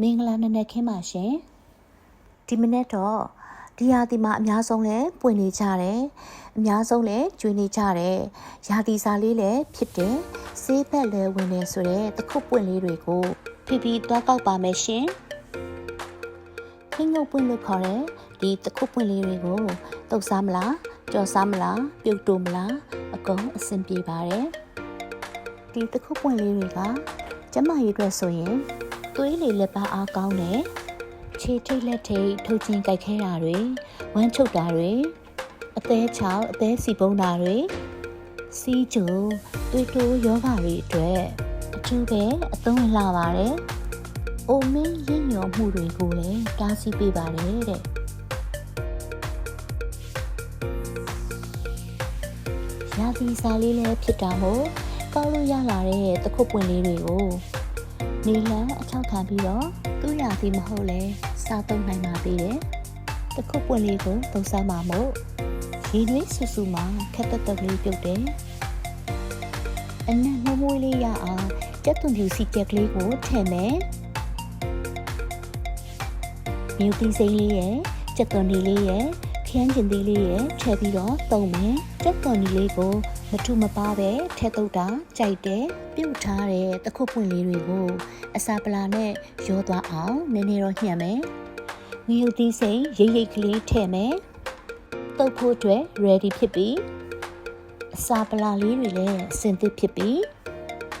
မင်္ဂလာနံနက်ခင်းပါရှင်ဒီမနေ့တော့ဒီရာသီမှာအများဆုံးလဲပွင့်နေကြတယ်အများဆုံးလဲကျွေးနေကြတယ်ရာသီစားလေးလည်းဖြစ်တယ်ဆေးဘက်လည်းဝင်နေဆိုတဲ့တခုပွင့်လေးတွေကိုဖိဖိသွားကောက်ပါမယ်ရှင်ခင်းငုတ်ပွင့်လို့ခေါ်တဲ့ဒီတခုပွင့်လေးတွေကိုတုတ်စားမလားကြော်စားမလားပြုတ်တူမလားအကုန်အဆင်ပြေပါတယ်ဒီတခုပွင့်လေးတွေကကျမရေးအတွက်ဆိုရင် သွေးလေလက်ပါအားကောင်းတယ်ခြေထိတ်လက်ထိတ်ထုတ်ချင်းကြိုက်ခဲတာတွေဝမ်းချုပ်တာတွေအသေးချောက်အသေးစီပုံးတာတွေစီးကြိုသွေးတိုးယောဂတွေအတွက်အထူးပဲအသုံးဝင်လာပါတယ်။အိုမင်းရင့်ရော်မှုတွေကိုလည်းတားဆီးပေးပါတယ်တဲ့။ရာသီစားလေးလည်းဖြစ်တာမို့ကောက်လို့ရလာတဲ့တခုပွင့်လေးတွေကို နေလန်းအချောက်ခံပြီးတော့သူ့ရာသီမဟုတ်လဲစားသုံးနိုင်ပါသေးတယ်။တခုပွင့်လေးကိုသုံးစားမှာမို့ရေနွေးဆူဆူမှာခက်တက်တက်လေးပြုတ်တယ်။အနက်နှမွေးလေးရအောင်ကြက်သွန်ဖြူစီကြက်ကလေးကိုထည့်မယ်။မြူတီစိမ်းလေးရဲ့ကြက်သွန်ဒီလေးရဲ့ခ ရမ်းကျင်သီးလေးရဲ့ထည့်ပြီးတော့တုံမယ်။ကြက်သွန်ဒီလေးကိုမထုမပါပဲထဲတုတ်တာကြိုက်တယ်ပြုတ်ထားတဲ့တခုပွင့်လေးတွေကိုအစာပလာနဲ့ရောသွားအောင်နည်းနည်းတော့ညှက်မယ်ငရုတ်သီးစိမ်ရိတ်ရိတ်ကလေးထည့်မယ်တုတ်ဖို့အတွက် ready ဖြစ်ပြီအစာပလာလေးတွေလည်းစင်သစ်ဖြစ်ပြီ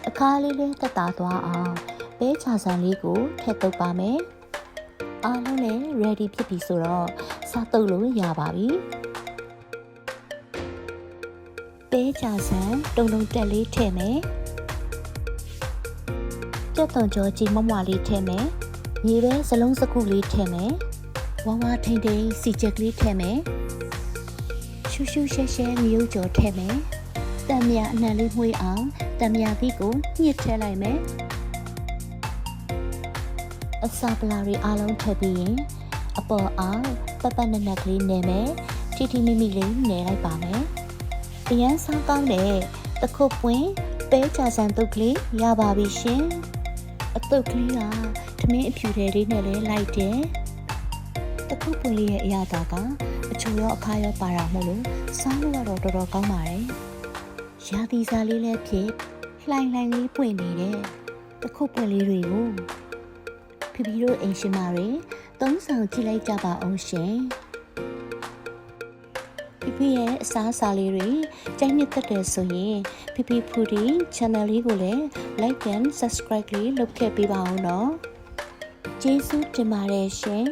အခါလေးလေးတက်တာသွားအောင်ပဲချာဆန်လေးကိုထည့်တုတ်ပါမယ် အားလုံးလည်း ready ဖြစ်ပြီဆိုတော့စားတုပ်လို့ရပါပြီပဲချာဆန်တုံတုံတက်လေးထည့်မယ်ကြက်သွန်ကြောကြီးမမွားလေးထည့်မယ်မြေပဲစလုံးစခုလေးထည့်မယ်ဝါဝါထိန်ထိန်စီချက်ကလေးထည့်မယ်ရှူရှူရှဲရှဲမြုပ်ကြောထည့်မယ်တံမြအနှံလေးမှွေးအောင်တံမြသီးကိုညှစ်ထည့်လိုက်မယ် အစာပလာတွေအားလုံးထည့်ပြီးရင်အပေါ်အောင်ပပနက်နက်ကလေးနေမယ်တီတီမိမိလေးနေလိုက်ပါမယ်အရန်စားကောင်းတဲ့တခုပွင့်ပဲချာဆန်တုတ်ကလေးရပါပြီရှင်အတုတ်ကလေးကထမင်းအဖြူတွေလေးနဲ့လည်းလိုက်တယ်တခုပွင့်လေးရဲ့အရာသာကအချိုရောအခါရောပါတာမို့လို့စားလို့ကတော့တော်တော်ကောင်းပါတယ်ရာသီစားလေးလည်းဖြစ်လှိုင်လှိုင်လေးပွင့်နေတဲ့တခုပွင့်လေးတွေကို ဖီဖီတို့အိမ်ရှင်မတွေသုံးဆောင်ကြည့်လိုက်ကြပါအောင်ရှင်ဖိဖိရဲ့အစားအစာလေးတွေကြိုက်နှစ်သက်တယ်ဆိုရင်ဖိဖိဖူဒီ channel လေးကိုလည်း like and subscribe လေးလုပ်ခဲ့ပေးပါဦးနော်ကျေးဇူးတင်ပါတယ်ရှင်